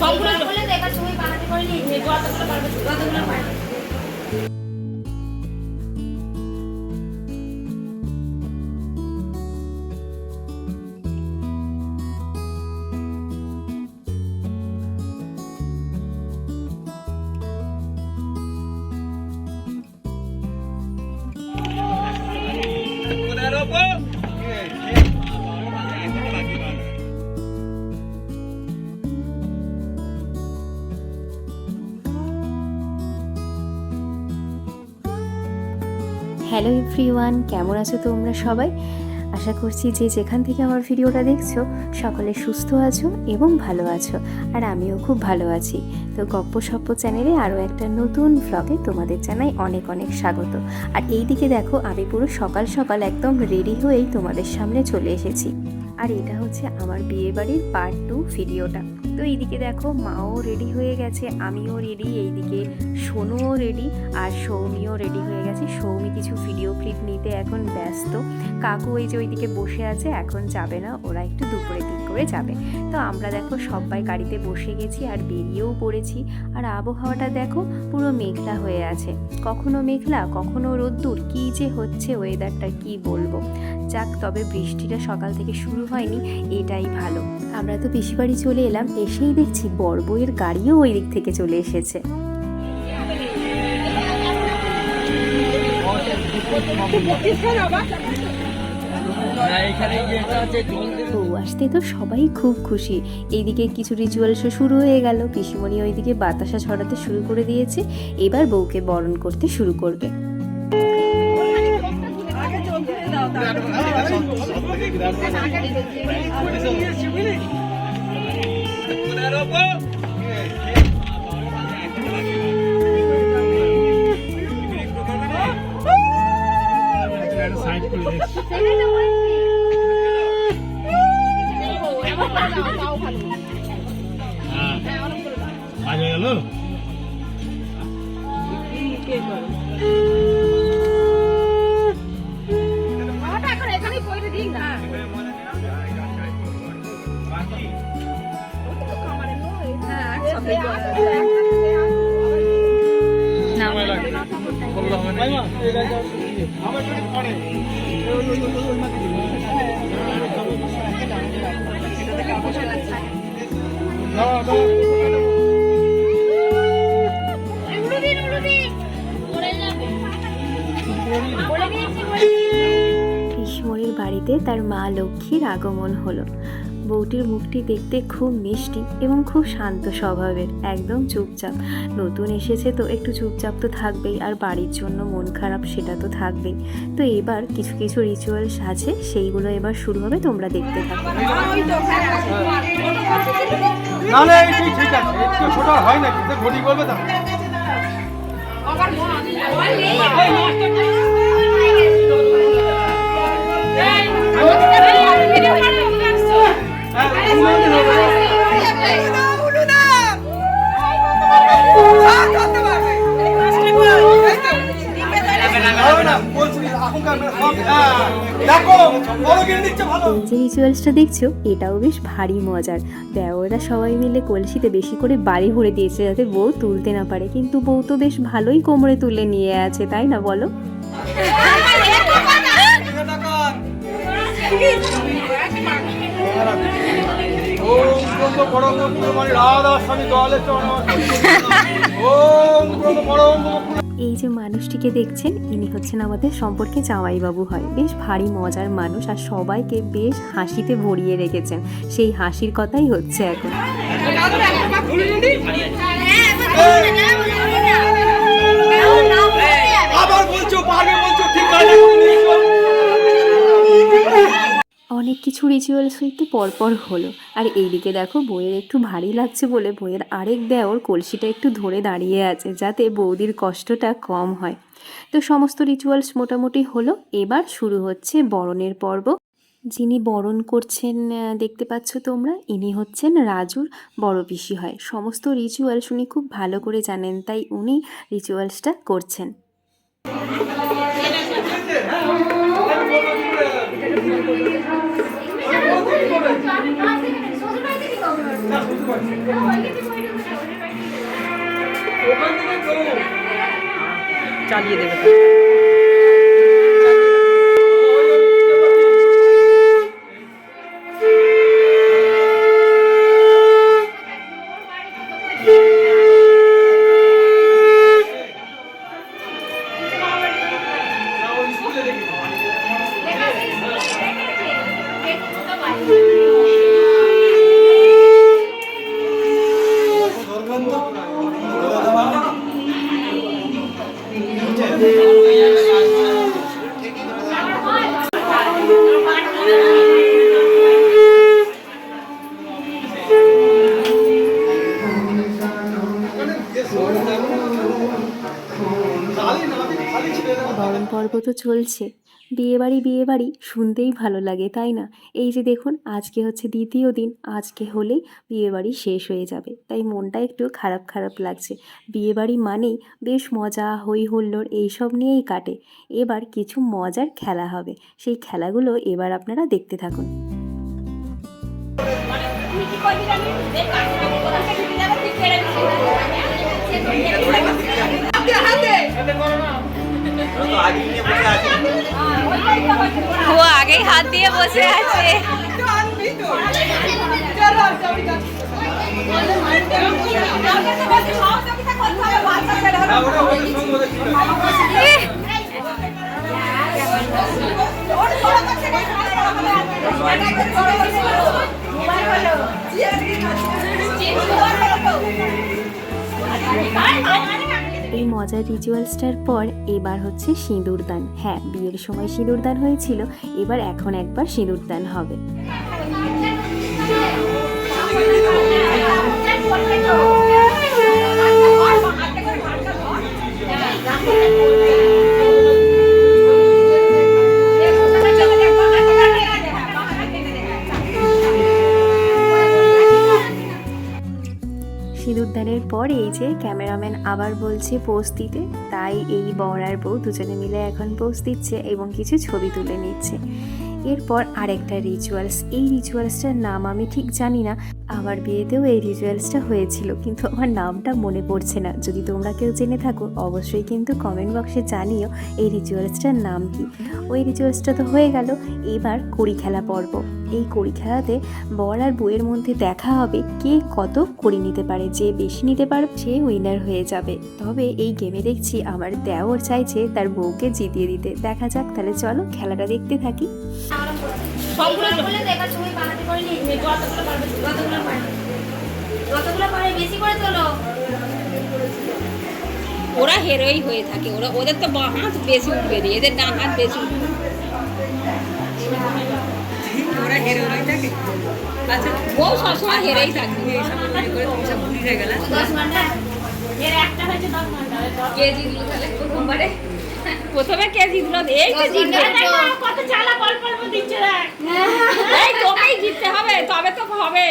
সবগুলো বলে তো এবার তুমি বানাতে করে যতগুলো পারবে পারবে। হ্যালো এভরিওয়ান, কেমন আছো তোমরা সবাই? আশা করছি যে যেখান থেকে আমার ভিডিওটা দেখছ, সকলে সুস্থ আছো এবং ভালো আছো, আর আমিও খুব ভালো আছি। তো গপ্প সপ্প চ্যানেলে আরও একটা নতুন ভ্লগে তোমাদের জানাই অনেক অনেক স্বাগত। আর এই দিকে দেখো, আমি পুরো সকাল সকাল একদম রেডি হয়েই তোমাদের সামনে চলে এসেছি। আর এটা হচ্ছে আমার বিয়ে বাড়ির পার্ট টু ভিডিওটা তো এইদিকে দেখো মাও রেডি হয়ে গেছে, আমিও রেডি এইদিকে সোনুও রেডি আর সৌমিও রেডি হয়ে গেছে। সৌমি কিছু ভিডিও ক্লিপ নিতে এখন ব্যস্ত। কাকু ওই যে ওইদিকে বসে আছে, এখন যাবে না, ওরা একটু দুপুরে দিক করে যাবে। তো আমরা দেখো সবাই গাড়িতে বসে গেছি আর বেরিয়েও পড়েছি। আর আবহাওয়াটা দেখো পুরো মেঘলা হয়ে আছে। কখনো মেঘলা, কখনো রোদ্দুর, কী যে হচ্ছে ওয়েদারটা কি বলব? যাক, তবে বৃষ্টিটা সকাল থেকে শুরু হয়নি, এটাই ভালো। আমরা তো পিসি বাড়ি চলে এলাম এসেই দেখছি বড় গাড়িও ওই দিক থেকে চলে এসেছে। আসতে তো সবাই খুব খুশি। এইদিকে কিছু রিচুয়ালসও শুরু হয়ে গেল। পিসিমণি ওইদিকে বাতাসা ছড়াতে শুরু করে দিয়েছে। এবার বউকে বরণ করতে শুরু করবে। আজ হয়ে গেল মামাটা পিসমণির বাড়িতে তার মা লক্ষ্মীর আগমন হলো। বউটির মুখটি দেখতে খুব মিষ্টি এবং খুব শান্ত স্বভাবের একদম চুপচাপ নতুন এসেছে তো একটু চুপচাপ তো থাকবেই আর বাড়ির জন্য মন খারাপ সেটা তো থাকবেই তো এবার কিছু কিছু রিচুয়ালস আছে সেইগুলো এবার শুরু হবে তোমরা দেখতে থাকো না না হয় ঘড়ি বলবে যে রিচুয়ালসটা দেখছ? এটাও বেশ ভারী মজার। দেওরা সবাই মিলে কলসিতে বেশি করে বাড়ি ভরে দিয়েছে যাতে বউ তুলতে না পারে। কিন্তু বউ তো বেশ ভালোই কোমরে তুলে নিয়ে আছে, তাই না বলো? ব্রহ্ম এই যে মানুষটিকে দেখছেন, ইনি হচ্ছেন আমাদের সম্পর্কে জামাইবাবু হয়। বেশ ভারী মজার মানুষ আর সবাইকে বেশ হাসিতে ভরিয়ে রেখেছেন। সেই হাসির কথাই হচ্ছে এখন। আবার বলছো ঠিক আছে। অনেক কিছু রিচুয়ালস হইতে পরপর হলো। আর এইদিকে দেখো বইয়ের একটু ভারী লাগছে বলে বইয়ের আরেক দেওর কলসিটা একটু ধরে দাঁড়িয়ে আছে যাতে বৌদির কষ্টটা কম হয়। তো সমস্ত রিচুয়ালস মোটামুটি হলো। এবার শুরু হচ্ছে বরণের পর্ব। যিনি বরণ করছেন দেখতে পাচ্ছ তোমরা, ইনি হচ্ছেন রাজুর বড় পিসি হয়। সমস্ত রিচুয়ালস উনি খুব ভালো করে জানেন, তাই উনি রিচুয়ালসটা করছেন। শ্বশুরবাড়ি থেকে কখন? ওখান থেকে তো চালিয়ে দেবে। তো চলছে। বিয়েবাড়ি বিয়েবাড়ি শুনতেই ভালো লাগে, তাই না? এই যে দেখুন, আজকে হচ্ছে দ্বিতীয় দিন, আজকে হলেই বিয়েবাড়ি শেষ হয়ে যাবে। তাই মনটা একটু খারাপ খারাপ লাগছে। বিয়েবাড়ি মানেই বেশ মজা হই হুল্লোড় এইসব নিয়েই কাটে। এবার কিছু মজার খেলা হবে। সেই খেলাগুলো এবার আপনারা দেখতে থাকুন। ও আগেই হাত দিয়ে বসে আছে। ওদের এই মজার রিচুয়ালসটার পর এবার হচ্ছে সিঁদুরদান হ্যাঁ বিয়ের সময় সিঁদুরদান হয়েছিল এবার এখন একবার সিঁদুরদান হবে সিঁদুরদানের পর এই যে ক্যামেরাম্যান আবার বলছে পোস্ট দিতে, তাই এই বর আর বউ দুজনে মিলে এখন পোস্ট দিচ্ছে এবং কিছু ছবি তুলে নিচ্ছে। এরপর আরেকটা রিচুয়ালস এই রিচুয়ালসটার নাম আমি ঠিক জানি না আমার বিয়েতেও এই রিচুয়ালসটা হয়েছিল, কিন্তু আমার নামটা মনে পড়ছে না। যদি তোমরা কেউ জেনে থাকো, অবশ্যই কিন্তু কমেন্ট বক্সে জানিও এই রিচুয়ালসটার নাম কি। ওই রিচুয়ালসটা তো হয়ে গেল, এবার কড়ি খেলা পর্ব। এই কড়ি খেলাতে বর আর বউয়ের মধ্যে দেখা হবে কে কত কড়ি নিতে পারে, যে বেশি নিতে পারে সে উইনার হয়ে যাবে। তবে এই গেমে দেখছি আমার দেওর চাইছে তার বউকে জিতিয়ে দিতে। দেখা যাক, তাহলে চলো খেলাটা দেখতে থাকি। সবগুলো বলে দেখা। তুমি বানাতে করে নিয়ে যতগুলো পারবে যতগুলো পারবে। যতগুলো পারবে বেশি করে তোলো। ওরা হেরোই হয়ে থাকে ওরা ওদের তো বাঁ হাত বেশি উঠবে এদের ডান হাত বেশি উঠবে। ওরা হেরে হেরে থাকে? আচ্ছা বউ সবসময় হেরেই থাকবে এইসব করে তুমি সব বুড়ি গেলে। দশ ঘণ্টা এর একটা হয়েছে দশ ঘণ্টা কে তাহলে? প্রথমবারে? প্রথমে কে জিতলো এই তো জিতবে কত চালা অল্প অল্প দিচ্ছে দেখ এই তোকেই জিততে হবে তবে তো হবে।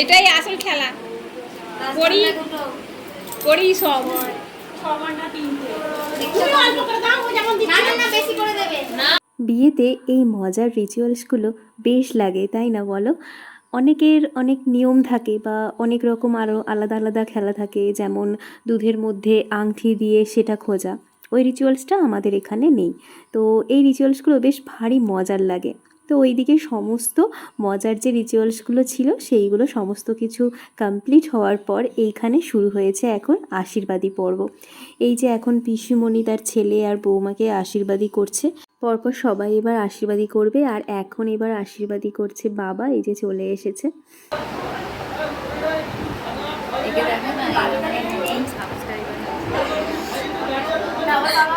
এটাই আসল খেলা। করি করি সব। তুমি অল্প করে দাও ও যেমন দিচ্ছে। না না বেশি করে দেবে। বিয়েতে এই মজার রিচুয়ালসগুলো বেশ লাগে তাই না বলো? অনেকের অনেক নিয়ম থাকে বা অনেক রকম আরও আলাদা আলাদা খেলা থাকে, যেমন দুধের মধ্যে আংটি দিয়ে সেটা খোঁজা। ওই রিচুয়ালসটা আমাদের এখানে নেই। তো এই রিচুয়ালসগুলো বেশ ভারী মজার লাগে। তো ওইদিকে সমস্ত মজার যে রিচুয়ালসগুলো ছিল, সেইগুলো সমস্ত কিছু কমপ্লিট হওয়ার পর এইখানে শুরু হয়েছে এখন আশীর্বাদী পর্ব। এই যে এখন পিসিমণি তার ছেলে আর বৌমাকে আশীর্বাদী করছে, পরপর সবাই এবার আশীর্বাদী করবে আর এখন এবার আশীর্বাদী করছে বাবা, এই যে চলে এসেছে।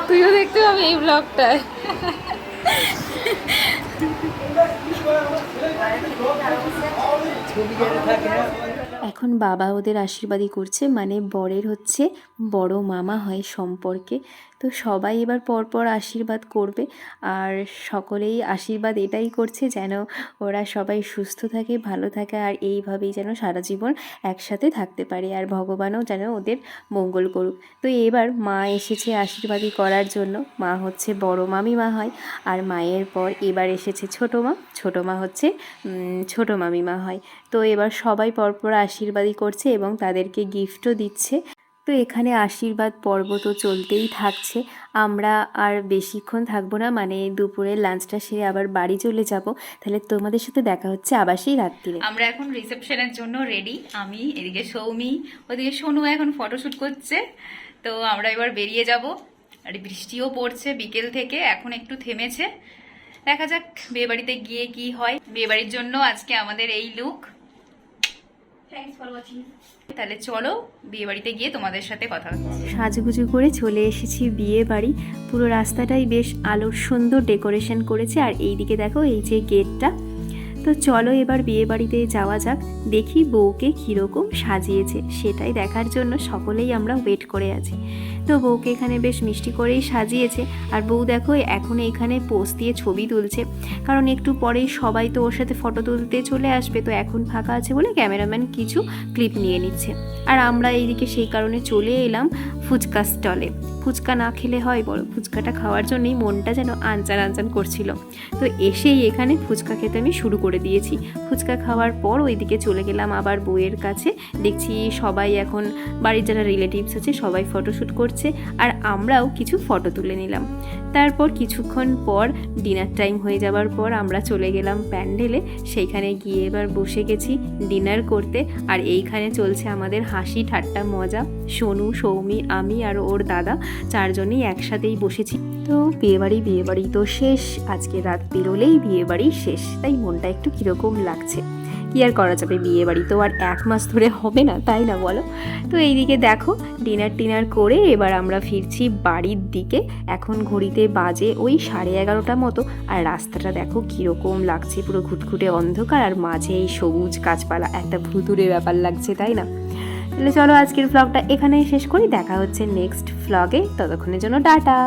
তুইও দেখতে পাবি এই ব্লগটায় ছবি যারা থাকে এখন বাবা ওদের আশীর্বাদই করছে মানে বরের হচ্ছে বড় মামা হয় সম্পর্কে। তো সবাই এবার পরপর আশীর্বাদ করবে। আর সকলেই আশীর্বাদ এটাই করছে যেন ওরা সবাই সুস্থ থাকে, ভালো থাকে, আর এইভাবেই যেন সারা জীবন একসাথে থাকতে পারে। আর ভগবানও যেন ওদের মঙ্গল করুক। তো এবার মা এসেছে আশীর্বাদই করার জন্য। মা হচ্ছে বড় মামিমা হয়। আর মায়ের পর এবার এসেছে ছোটো মা। ছোটো মা হচ্ছে ছোটো মামিমা হয়। তো এবার সবাই পরপর আশীর্বাদই করছে এবং তাদেরকে গিফটও দিচ্ছে। তো এখানে আশীর্বাদ পর্ব তো চলতেই থাকছে। আমরা আর বেশিক্ষণ থাকব না মানে দুপুরের লাঞ্চটা সেরে আবার বাড়ি চলে যাব। তাহলে তোমাদের সাথে দেখা হচ্ছে আবার সেই রাত্রিরে। আমরা এখন রিসেপশনের জন্য রেডি আমি, এদিকে সৌমি, ওদিকে সোনু এখন ফটোশ্যুট করছে। তো আমরা এবার বেরিয়ে যাব। আর বৃষ্টিও পড়ছে বিকেল থেকে, এখন একটু থেমেছে। দেখা যাক বিয়ে বাড়িতে গিয়ে কি হয়। বিয়ে বাড়ির জন্য আজকে আমাদের এই লুক তাহলে চলো বিয়ে বাড়িতে গিয়ে তোমাদের সাথে কথা হচ্ছে। সাজুগুজু করে চলে এসেছি বিয়ে বাড়ি পুরো রাস্তাটাই বেশ আলোর সুন্দর ডেকোরেশন করেছে। আর এই দিকে দেখো এই যে গেটটা। তো চলো এবার বিয়ে বাড়িতে যাওয়া যাক। দেখি বউকে কীরকম সাজিয়েছে। সেটাই দেখার জন্য সকলেই আমরা ওয়েট করে আছি। তো বউকে এখানে বেশ মিষ্টি করেই সাজিয়েছে। আর বউ দেখো, এখন এখানে পোস্ট দিয়ে ছবি তুলছে। কারণ একটু পরেই সবাই তো ওর সাথে ফটো তুলতে চলে আসবে, তো এখন ফাঁকা আছে বলে ক্যামেরাম্যান কিছু ক্লিপ নিয়ে নিচ্ছে। আর আমরা এইদিকে সেই কারণে চলে এলাম ফুচকা স্টলে ফুচকা না খেলে হয় বড় ফুচকাটা খাওয়ার জন্যই মনটা যেন আনচান আনচান করছিল। তো এসেই এখানে ফুচকা খেতে আমি শুরু করে দিয়েছি। ফুচকা খাওয়ার পর ওইদিকে চলে গেলাম আবার বইয়ের কাছে। দেখছি সবাই এখন, বাড়ির যারা রিলেটিভস আছে, সবাই ফটোশ্যুট করছে আর আমরাও কিছু ফটো তুলে নিলাম। তারপর কিছুক্ষণ পর ডিনার টাইম হয়ে যাবার পর আমরা চলে গেলাম প্যান্ডেলে। সেইখানে গিয়ে এবার বসে গেছি ডিনার করতে। আর এইখানে চলছে আমাদের হাসি ঠাট্টা মজা। সোনু, সৌমি, আমি আর ওর দাদা। চারজনেই একসাথেই বসেছি। তো বিয়েবাড়ি বিয়েবাড়ি তো শেষ। আজকে রাত বেরোলেই বিয়েবাড়ি শেষ। তাই মনটা একটু কীরকম লাগছে। কি আর করা যাবে বিয়ে বাড়ি তো আর এক মাস ধরে হবে না, তাই না বলো? তো এইদিকে দেখো, ডিনার টিনার করে এবার আমরা ফিরছি বাড়ির দিকে। এখন ঘড়িতে বাজে ওই সাড়ে এগারোটা মতো। আর রাস্তাটা দেখো কীরকম লাগছে, পুরো ঘুটঘুটে অন্ধকার। আর মাঝে এই সবুজ গাছপালা, একটা ভুতুরে ব্যাপার লাগছে, তাই না? তাহলে চলো আজকের ব্লগটা এখানেই শেষ করি। দেখা হচ্ছে নেক্সট ব্লগে ততক্ষণের জন্য টাটা।